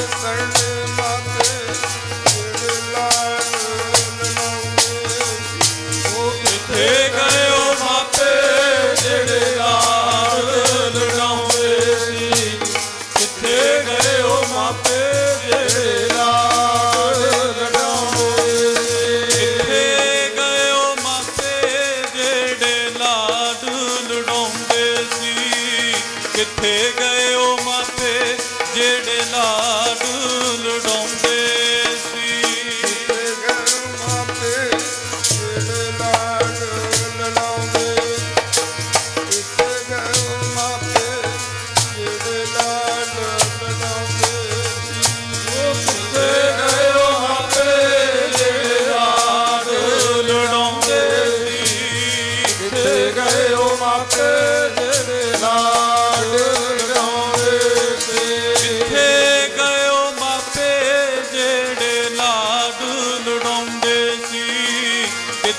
I'm sorry.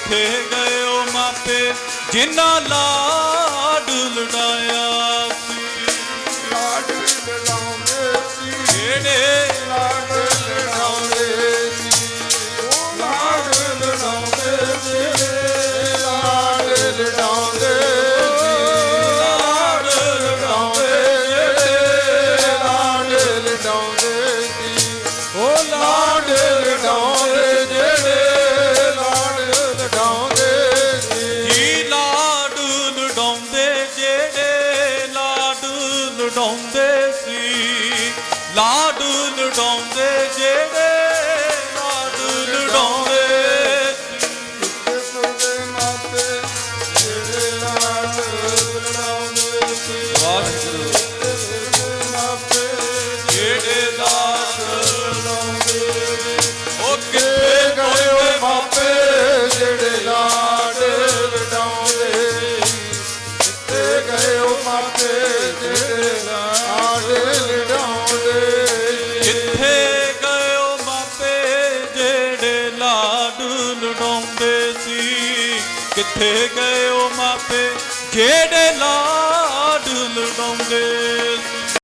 ਕਿੱਥੇ ਗਏ ਉਹ ਮਾਪੇ ਜਿਨ੍ਹਾਂ ਲਾ ਲਡਾਉਂਦੇ ਸੀ। ਲਾਡ ਲਡਾਉਂਦੇ, ਜਿਹੜੇ ਲਾਡ ਲਡਾਉਂਦੇ। ਕਿਤੇ ਸੁਣਦੇ ਮਾਤੇ ਜਿਹੜੇ ਲਾਡ ਲਡਾਉਂਦੇ ਸੀ ਵਾਹਿਗੁਰੂ। ਮਾਤੇ ਤੇਰਾ ਆੜੇ ਮਾਪੇ ਜਿਹੜੇ ਲਾਡ ਲਡਾਉਂਦੇ ਸੀ? ਕਿੱਥੇ ਗਇਓ ਮਾਪੇ ਜਿਹੜੇ ਲਾਡ